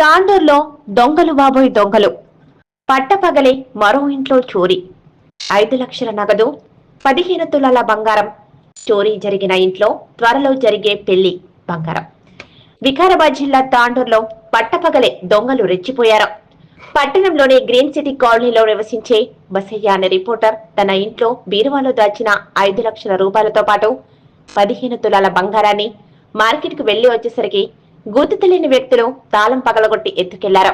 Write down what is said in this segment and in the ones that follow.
తాండూర్లో దొంగలు బాబోయ్ దొంగలు. పట్టపగలే మరో ఇంట్లో చోరీ. ఐదు లక్షల నగదు పదిహేను తులాల బంగారం. చోరీ జరిగిన ఇంట్లో త్వరలో జరిగే పెళ్ళి బంగారం. వికారాబాద్ జిల్లా తాండూర్లో పట్టపగలే దొంగలు రెచ్చిపోయారు. పట్టణంలోని గ్రీన్ సిటీ కాలనీలో నివసించే బసయ్య అనే రిపోర్టర్ తన ఇంట్లో బీరువాలో దాచిన ఐదు లక్షల రూపాయలతో పాటు పదిహేను తులాల బంగారాన్ని మార్కెట్కు వెళ్ళి వచ్చేసరికి గుర్తు తెలియని వ్యక్తులు తాళం పగలగొట్టి ఎత్తుకెళ్ళారు.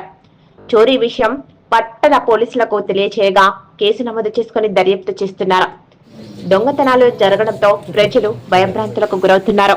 చోరీ విషయం పట్టణ పోలీసులకు తెలియచేయగా కేసు నమోదు చేసుకుని దర్యాప్తు చేస్తున్నారు. దొంగతనాలు జరగడంతో ప్రజలు భయభ్రాంతులకు గురవుతున్నారు.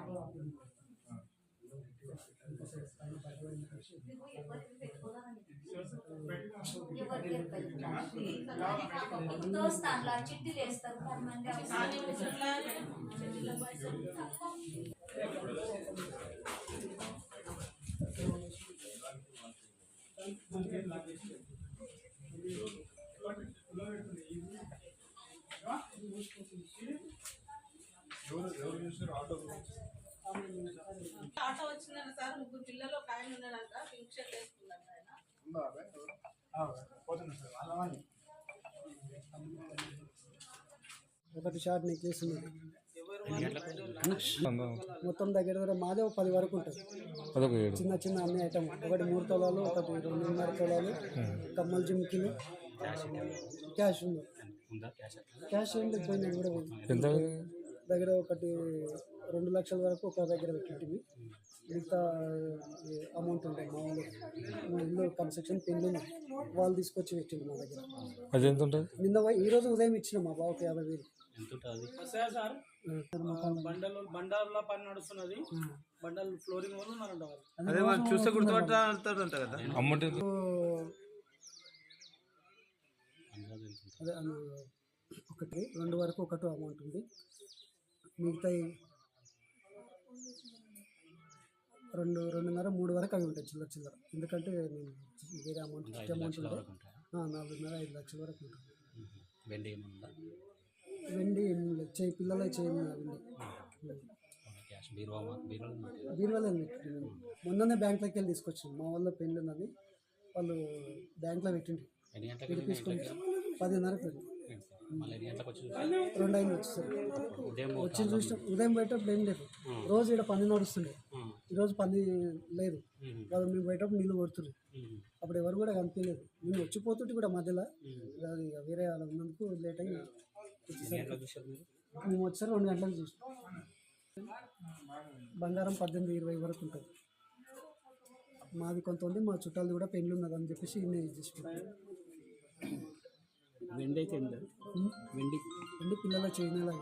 దోస్తాన్లా చిట్టీలు వేస్తారు పది మంది ఆటో వచ్చిందంట సార్ ముగ్గురు పిల్లలు ఒక ఆయన ఉన్నాడంట పింక్ షర్ట్ వేసుకున్నాడు ఆయన. ఒకటి షార్ట్ నెక్లెస్ ఉంది మొత్తం దగ్గర దగ్గర మాదే ఒక పది వరకు ఉంటుంది చిన్న చిన్న అన్ని ఐటమ్ ఒకటి మూడు తొలాలు ఒకటి రెండున్నర తొలాలు కమ్మల జిమ్కిలు క్యాష్ ఉంది. క్యాష్ ఏం లేదు పోయింది కూడా దగ్గర ఒకటి రెండు లక్షల వరకు ఒక దగ్గర పెట్టింటివి. మిగతా అమౌంట్ ఉంటాయి? మా వాళ్ళు మా ఇల్లు కన్స్ట్రక్షన్ పెళ్ళి వాళ్ళు తీసుకొచ్చి పెట్టిండు మా దగ్గర. అది ఎంత ఉంటుంది? నిన్న ఈ రోజు ఉదయం ఇచ్చిన మా బావకి యాభై వేలు. సార్? సార్ బండలు బండార్ల పని నడుస్తున్నది. బండలు ఫ్లోరింగ్ వాళ్ళు ఉన్నారంట వాళ్ళు. అదే చూస్తే కదా. అమౌంట్ ఎంత? అదే అన్న, ఒకటి రెండు వరకు ఒకటి అమౌంట్ ఉంది. మిగతా రెండు రెండున్నర మూడు వరకు అవి ఉంటాయి చిల్లర చిల్లర. ఎందుకంటే వేరే అమౌంట్ ఇచ్చే అమౌంట్ నాలుగున్నర ఐదు లక్షల వరకు ఉంటుంది వెండి వెండి. చేయి పిల్లలే చేయండి వెండి. బీరువాలో మొన్ననే బ్యాంక్లోకి వెళ్ళి తీసుకొచ్చాను. మా వాళ్ళ పెళ్ళి ఉన్నది. వాళ్ళు బ్యాంక్లో పెట్టింది తీసుకొని పదిన్నరకు వెళ్ళి. రెండు అయింది వచ్చేసరికి వచ్చి చూసిన ఉదయం బయటప్పుడు ఏం లేదు. రోజు ఇక్కడ పని నడుస్తుండే. ఈరోజు పని లేదు. వాళ్ళు మేము బయటప్పుడు నీళ్ళు కొడుతుండే అప్పుడు ఎవరు కూడా కనిపించలేదు. నేను వచ్చిపోతుంటే కూడా మధ్యలో అది వేరే వాళ్ళు ఉన్నందుకు లేట్ అయ్యి మేము వచ్చారు రెండు గంటలకు చూస్తాం బంగారం పద్దెనిమిది ఇరవై వరకు ఉంటుంది. మాది కొంత ఉంది మా చుట్టాలు కూడా పెళ్ళి ఉన్నది అని చెప్పేసి ఇన్ని చేసి పెట్టారు. వెండి అయితే వెండి. రెండు పిల్లల చేయనేలా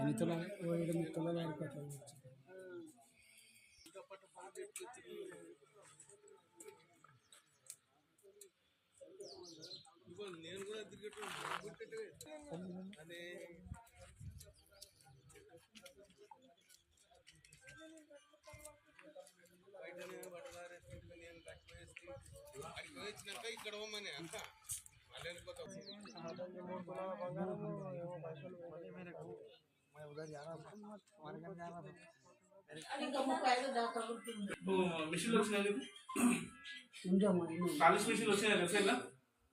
ఎన్ని తులాలు? ఏడు నేను కూడా అని బయటనే బట్టలు వచ్చినాక ఇక్కడ పోమని అంత మళ్ళీ వెళ్ళిపోతాం మిషన్ వచ్చినాయి కాలేజ్ మిషన్ వచ్చినాయి కదా